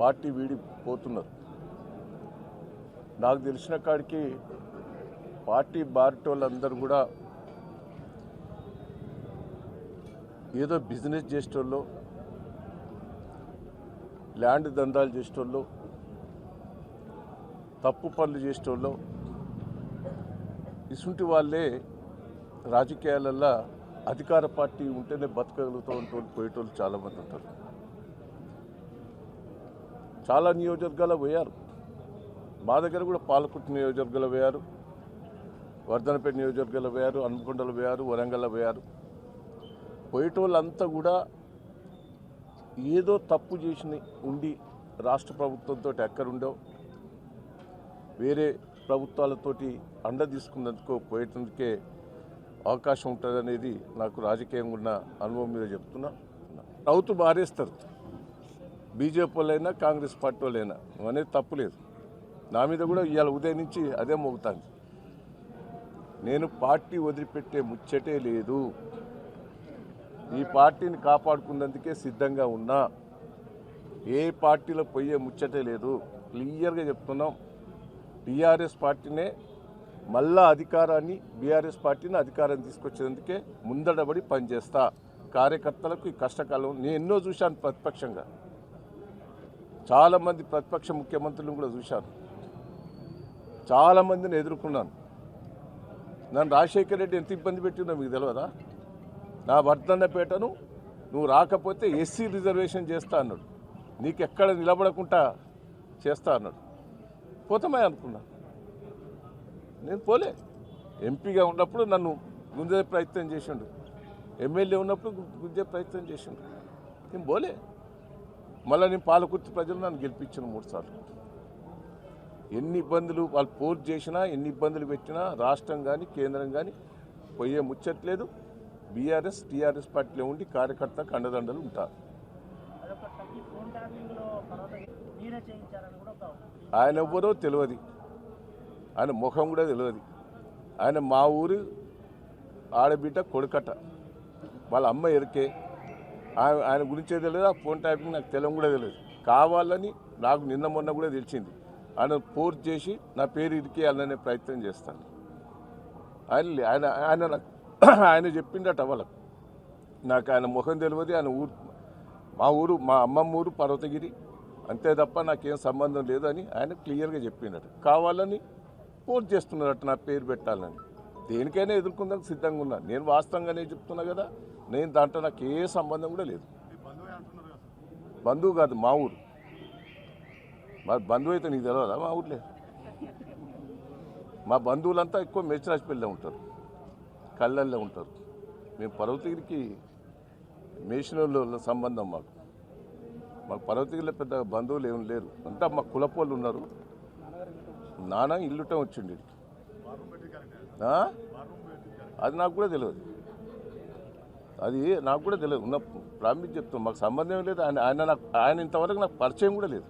Party వీడిపోతున్నారు నాకు తెలిసిన కాడికి పార్టీ బారిటోళ్ళందరూ కూడా ఏదో బిజినెస్ చేసేటోళ్ళు ల్యాండ్ దందాలు చేసేటోళ్ళు తప్పు పనులు చేసేటోళ్ళు ఇసుంటి వాళ్ళే రాజకీయాలల్లో అధికార పార్టీ ఉంటేనే బతకగలుగుతూ ఉంటూ పోయేటోళ్ళు చాలామంది ఉంటారు. చాలా నియోజకవర్గాలు పోయారు. మా దగ్గర కూడా పాలకుట్టు నియోజకవర్గాలు పోయారు. వర్ధనపేట నియోజకవర్గాలు పోయారు. అనుకొండలు పోయారు. వరంగల్లో పోయారు. పోయేటోళ్ళంతా కూడా ఏదో తప్పు చేసిన ఉండి రాష్ట్ర ప్రభుత్వంతో ఎక్కడుండో వేరే ప్రభుత్వాలతోటి అండ తీసుకున్నందుకు పోయేటందుకే అవకాశం ఉంటుంది అనేది నాకు రాజకీయంగా ఉన్న అనుభవం మీద చెప్తున్నా. రౌతు మారేస్తారు. బీజేపీ వాళ్ళైనా కాంగ్రెస్ పార్టీ వాళ్ళైనా అనేది తప్పులేదు నా మీద కూడా ఇవాళ ఉదయం నుంచి అదే మోగుతాను నేను పార్టీ వదిలిపెట్టే ముచ్చటే లేదు. ఈ పార్టీని కాపాడుకున్నందుకే సిద్ధంగా ఉన్నా. ఏ పార్టీలో పోయే ముచ్చటే లేదు. క్లియర్గా చెప్తున్నాం. టీఆర్ఎస్ పార్టీనే మళ్ళా అధికారాన్ని బీఆర్ఎస్ పార్టీని అధికారం తీసుకొచ్చేందుకే ముందడబడి పనిచేస్తా. కార్యకర్తలకు ఈ కష్టకాలం నేను ఎన్నో చూశాను ప్రతిపక్షంగా. చాలామంది ప్రతిపక్ష ముఖ్యమంత్రులను కూడా చూశాను. చాలామందిని ఎదుర్కొన్నాను. నన్ను రాజశేఖర రెడ్డి ఎంత ఇబ్బంది పెట్టిందో మీకు తెలియదా నా వర్ధన్నపేటను నువ్వు రాకపోతే ఎస్సీ రిజర్వేషన్ చేస్తా అన్నాడు. నీకు ఎక్కడ నిలబడకుండా చేస్తా అన్నాడు. పోతామే అనుకున్నా. నేను పోలే. ఎంపీగా ఉన్నప్పుడు నన్ను గుంజే ప్రయత్నం చేసిండు. ఎమ్మెల్యే ఉన్నప్పుడు గుంజే ప్రయత్నం చేసిండు. నేను పోలే. మళ్ళీ నేను పాలకుర్తి ప్రజలు నన్ను గెలిపించిన మూడు సార్లు. ఎన్ని ఇబ్బందులు వాళ్ళు పోర్ చేసినా ఎన్ని ఇబ్బందులు పెట్టినా రాష్ట్రం కానీ కేంద్రం కానీ పోయే ముచ్చట్లేదు. బీఆర్ఎస్ టీఆర్ఎస్ పార్టీలో ఉండి కార్యకర్త కండదండలు ఉంటారు. ఆయన ఎవ్వరో తెలియదు. ఆయన ముఖం కూడా తెలియదు. ఆయన మా ఊరు ఆడబిడ్డ కొడుకట. వాళ్ళ అమ్మ ఎరికే. ఆయన ఆయన గురించే తెలియదు? ఆ ఫోన్ ట్యాపింగ్ నాకు తెలియడం కూడా తెలియదు. కావాలని నాకు నిన్న మొన్న కూడా తెలిసింది. ఆయన పోర్ట్ చేసి నా పేరు ఇరికేయాలనే ప్రయత్నం చేస్తాను. ఆయన లే- ఆయన ఆయన ఆయన చెప్పిండట వాళ్ళకు. నాకు ఆయన ముఖం తెలియదు ఆయన ఊరు మా ఊరు మా అమ్మమ్మ ఊరు పర్వతగిరి. అంతే తప్ప నాకేం సంబంధం లేదని ఆయన క్లియర్గా చెప్పిండట. కావాలని పోస్ట్ చేస్తున్నారట నా పేరు పెట్టాలని. దేనికైనా ఎదుర్కొందానికి సిద్ధంగా ఉన్నా. నేను వాస్తవంగానే చెప్తున్నా కదా నేను దాంట్లో నాకు ఏ సంబంధం కూడా లేదు. బంధువు కాదు మా ఊరు. మా బంధువు అయితే నీకు తెలియదా మా ఊర్లే. మా బంధువులంతా ఎక్కువ మేచరాజపల్లిలో ఉంటారు. కళ్ళల్లో ఉంటారు. మేము పర్వతగిరికి మేషనోళ్ళ సంబంధం మాకు. మాకు పర్వతగిరిలో పెద్ద బంధువులు ఏమి లేరు. అంతా మా కులపోళ్ళు ఉన్నారు. నాన్న ఇల్లుటం వచ్చిండి అది నాకు కూడా తెలియదు అది నాకు కూడా తెలియదు ఉన్న ప్రామిస్ చెప్తాం మాకు సంబంధం లేదు. ఆయన ఆయన నాకు ఆయన ఇంతవరకు నాకు పరిచయం కూడా లేదు.